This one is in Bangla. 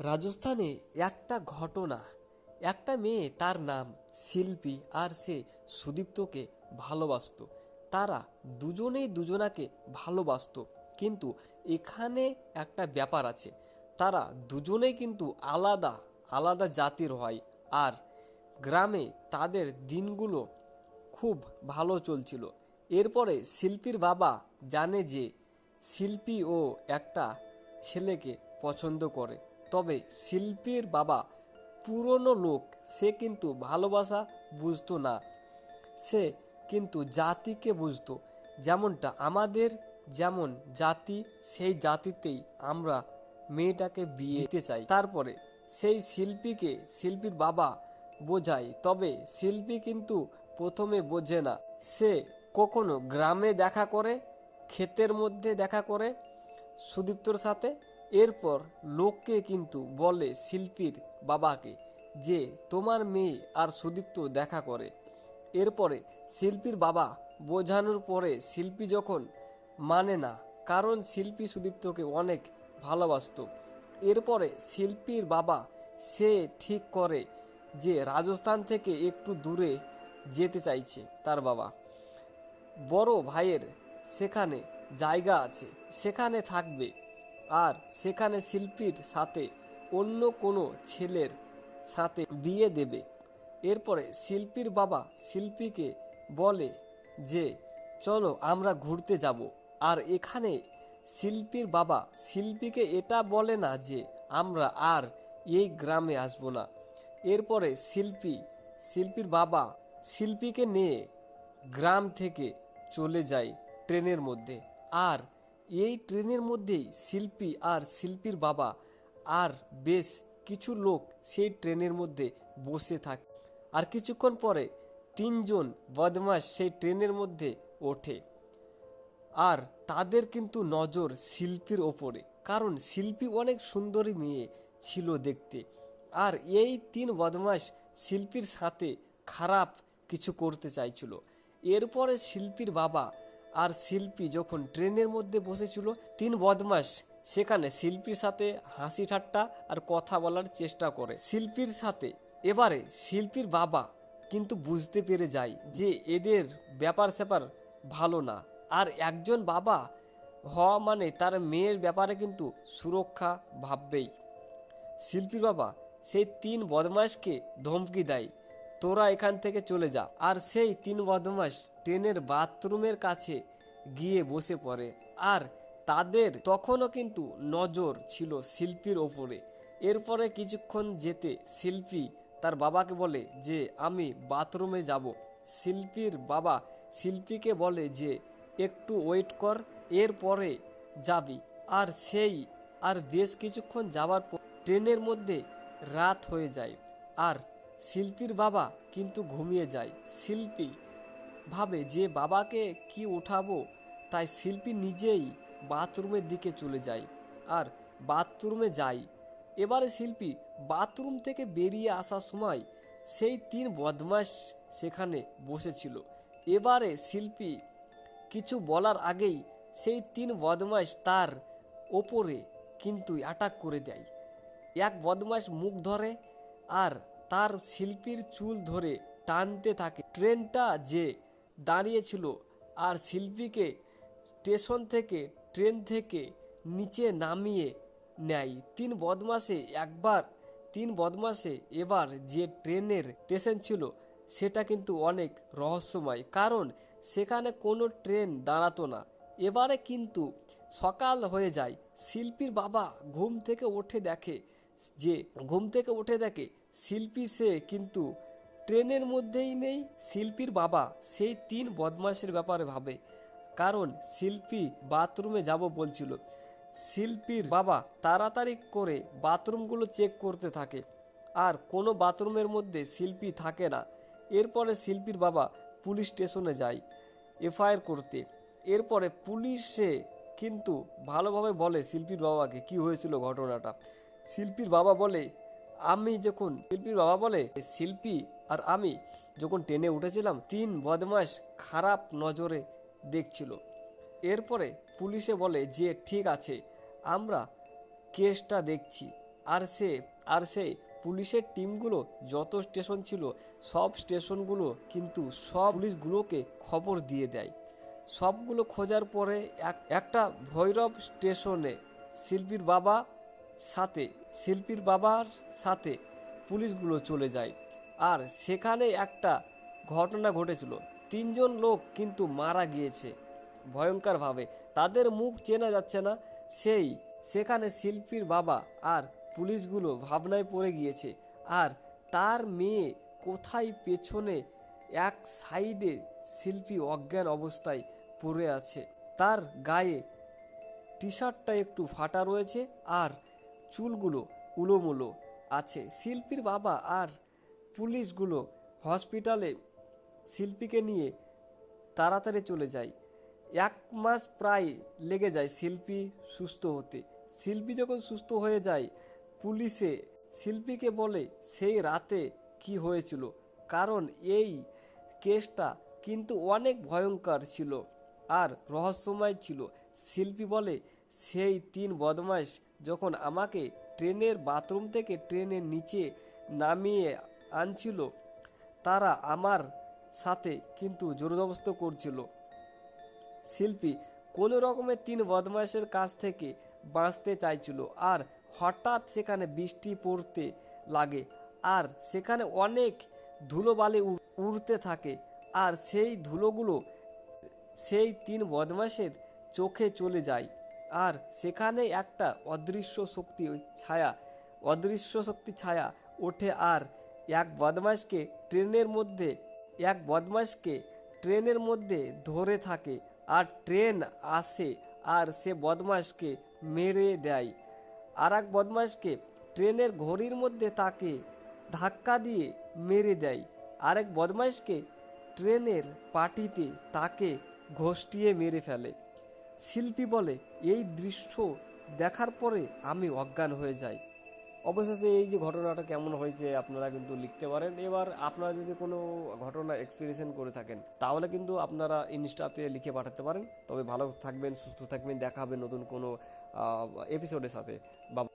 রাজস্থানে একটা ঘটনা। একটা মেয়ে তার নাম শিল্পী আর সে সুদীপ্তকে ভালোবাসতো। তারা দুজনেই দুজনাকে ভালোবাসতো। কিন্তু এখানে একটা ব্যাপার আছে। তারা দুজনেই কিন্তু আলাদা আলাদা জাতির হয়। আর গ্রামে তাদের দিনগুলো খুব ভালো চলছিল। এরপরে শিল্পীর বাবা জানে যে শিল্পী ও একটা ছেলেকে পছন্দ করে। তবে শিল্পীর বাবা পুরনো লোক, সে কিন্তু ভালোবাসা বুঝতো না। সে কিন্তু জাতিকে বুঝতো। যেমনটা আমাদের, যেমন জাতি, সেই জাতিতেই আমরা মেয়েটাকে বিয়ে দিতে চাই। তারপরে সেই শিল্পীকে শিল্পীর বাবা বোঝায়, তবে শিল্পী কিন্তু প্রথমে বোঝে না। সে কখনো গ্রামে দেখা করে, ক্ষেতের মধ্যে দেখা করে, সুদীপ্তর সাথে এরপর লোককে কিন্তু বলে শিল্পীর বাবাকে যে তোমার মেয়ে আর সুদীপ্ত দেখা করে। এরপরে শিল্পীর বাবা বোঝানোর পরে শিল্পী যখন মানে না, কারণ শিল্পী সুদীপ্তকে অনেক ভালোবাসতো। এরপরে শিল্পীর বাবা সে ঠিক করে যে রাজস্থান থেকে একটু দূরে যেতে চাইছে তার বাবা। বড় ভাইয়ের সেখানে জায়গা আছে, সেখানে থাকবে। আর সেখানে শিল্পীর সাথে অন্য কোনো ছেলের সাথে বিয়ে দেবে। এরপরে শিল্পীর বাবা শিল্পীকে বলে যে, চলো আমরা ঘুরতে যাব। আর এখানে শিল্পীর বাবা শিল্পীকে এটা বলে না যে, আমরা আর এই গ্রামে আসব না। এরপরে শিল্পী, শিল্পীর বাবা শিল্পীকে নিয়ে গ্রাম থেকে চলে যায় ট্রেনের মধ্যে। আর এই ট্রেনের মধ্যেই শিল্পী আর শিল্পীর বাবা আর বেশ কিছু লোক সেই ট্রেনের মধ্যে বসে থাকে। আর কিছুক্ষণ পরে তিনজন বদমাস সেই ট্রেনের মধ্যে ওঠে। আর তাদের কিন্তু নজর শিল্পীর ওপরে, কারণ শিল্পী অনেক সুন্দরী মেয়ে ছিল দেখতে। আর এই তিন বদমাস শিল্পীর সাথে খারাপ কিছু করতে চাইছিল। এরপরে শিল্পীর বাবা আর শিল্পী যখন ট্রেনের মধ্যে বসেছিল তিন বদমাস সেখানে শিল্পীর সাথে হাসি ঠাট্টা আর কথা বলার চেষ্টা করে। শিল্পীর সাথে, এবারে শিল্পীর বাবা কিন্তু বুঝতে পেরে যায় যে এদের ব্যাপার স্যাপার ভালো না। আর একজন বাবা হওয়া মানে তার মেয়ের ব্যাপারে কিন্তু সুরক্ষা ভাববেই। শিল্পীর বাবা সেই তিন বদমাসকে ধমকি দেয়। তোরা এখান থেকে চলে যা। আর সেই তিন বদমাস ট্রেনের বাথরুমের কাছে গিয়ে বসে পড়ে। আর তাদের তখনও কিন্তু নজর ছিল শিল্পীর ওপরে। এরপরে কিছুক্ষণ যেতে শিল্পী তার বাবাকে বলে যে, আমি বাথরুমে যাব। শিল্পীর বাবা শিল্পীকে বলে যে, একটু ওয়েট কর, এরপরে যাবি। আর সেই আর বেশ কিছুক্ষণ যাওয়ার পর ট্রেনের মধ্যে রাত হয়ে যায়। আর শিল্পীর বাবা কিন্তু ঘুমিয়ে যায়। শিল্পী ভাবে, যে বাবাকে কি উঠাবো, তাই শিল্পী নিজেই বাথরুমের দিকে চলে যায় আর বাথরুমে যায়। এবারে শিল্পী বাথরুম থেকে বেরিয়ে আসার সময় সেই তিন বদমাস সেখানে বসেছিল। এবারে শিল্পী কিছু বলার আগেই সেই তিন বদমাস তার ওপরে কিন্তু অ্যাটাক করে দেয়। এক বদমাস মুখ ধরে আর তার শিল্পীর চুল ধরে টানতে থাকে। ট্রেনটা যে দাঁড়িয়েছিল আর শিল্পীকে স্টেশন থেকে, ট্রেন থেকে নিচে নামিয়ে নেয়। তিন বদমাসে একবার, তিন বদমাসে এবার যে ট্রেনের স্টেশন ছিল, সেটা কিন্তু অনেক রহস্যময়। কারণ সেখানে কোনো ট্রেন দাঁড়াতো না। এবারে কিন্তু সকাল হয়ে যায়। শিল্পীর বাবা ঘুম থেকে উঠে দেখে যে, ঘুম থেকে উঠে দেখে শিল্পী সে কিন্তু ট্রেনের মধ্যেই নেই, শিল্পীর বাবা সেই তিন বদমাসের ব্যাপারে ভাবে। কারণ শিল্পী বাথরুমে যাব বলছিল। শিল্পীর বাবা তাড়াতাড়ি করে বাথরুমগুলো চেক করতে থাকে। আর কোনো বাথরুমের মধ্যে শিল্পী থাকে না। এরপরে শিল্পীর বাবা পুলিশ স্টেশনে যায় এফআইআর করতে। এরপরে পুলিশে কিন্তু ভালোভাবে বলে শিল্পীর বাবাকে কি হয়েছিল ঘটনাটা। শিল্পীর বাবা বলে আমি যখন শিল্পীর বাবা বলে শিল্পী, আর আমি যখন ট্রেনে উঠেছিলাম, তিন বদমাস খারাপ নজরে দেখছিল। এরপরে পুলিশে বলে যে, ঠিক আছে, আমরা কেসটা দেখছি। আর সে, আর সেই পুলিশের টিমগুলো যত স্টেশন ছিল, সব স্টেশনগুলো কিন্তু সব পুলিশগুলোকে খবর দিয়ে দেয়। সবগুলো খোঁজার পরে এক, একটা ভৈরব স্টেশনে শিল্পীর বাবা সাথে, শিল্পীর বাবার সাথে পুলিশগুলো চলে যায়। আর সেখানে একটা ঘটনা ঘটেছিল। তিনজন লোক কিন্তু মারা গিয়েছে ভয়ঙ্করভাবে। তাদের মুখ চেনা যাচ্ছে না। সেই, সেখানে শিল্পীর বাবা আর পুলিশগুলো ভাবনায় পড়ে গিয়েছে। আর তার মেয়ে কোথায় পেছনে এক সাইডে শিল্পী অজ্ঞান অবস্থায় পড়ে আছে। তার গায়ে টি শার্টটা একটু ফাটা রয়েছে। আর চুলগুলো উলোমুলো আছে। শিল্পীর বাবা আর পুলিশগুলো হসপিটালে শিল্পীকে নিয়ে তাড়াতাড়ি চলে যায়। এক মাস প্রায় লেগে যায় শিল্পী সুস্থ হতে। শিল্পী যখন সুস্থ হয়ে যায়, পুলিশে শিল্পীকে বলে, সেই রাতে কি হয়েছিল? কারণ এই কেসটা কিন্তু অনেক ভয়ঙ্কর ছিল আর রহস্যময় ছিল। শিল্পী বলে, সেই তিন বদমাস যখন আমাকে ট্রেনের বাথরুম থেকে ট্রেনের নিচে নামিয়ে আনছিল, তারা আমার সাথে কিন্তু জোরজবস্ত করছিল। শিল্পী কোনো রকমের তিন বদমাইশের কাছ থেকে বাঁচতে চাইছিল আর হঠাৎ সেখানে বৃষ্টি পড়তে লাগে আর সেখানে অনেক ধুলোবালি উড়- উড়তে থাকে আর সেই ধুলোগুলো সেই তিন বদমাসের চোখে চলে যায়। আর সেখানে একটা অদৃশ্য শক্তি ছায়া, অদৃশ্য শক্তি ছায়া ওঠে আর এক বদমাসকে ট্রেনের মধ্যে, এক বদমাসকে ট্রেনের মধ্যে ধরে থাকে আর ট্রেন আসে আর সে বদমাসকে মেরে দেয়। আর এক বদমাসকে ট্রেনের ঘড়ির মধ্যে তাকে ধাক্কা দিয়ে মেরে দেয়। আরেক বদমাইশকে ট্রেনের পাটিতে তাকে ঘষ্টিয়ে মেরে ফেলে। শিল্পী বলে, এই দৃশ্য দেখার পরে আমি অজ্ঞান হয়ে যাই। অবশেষে এই যে ঘটনাটা কেমন হয়েছে আপনারা কিন্তু লিখতে পারেন। এবার আপনারা যদি কোনো ঘটনা এক্সপিরিয়েশন করে থাকেন, তাহলে কিন্তু আপনারা ইনস্টাতে লিখে পাঠাতে পারেন। তবে ভালো থাকবেন, সুস্থ থাকবেন। দেখা হবে নতুন কোনো এপিসোডের সাথে। বা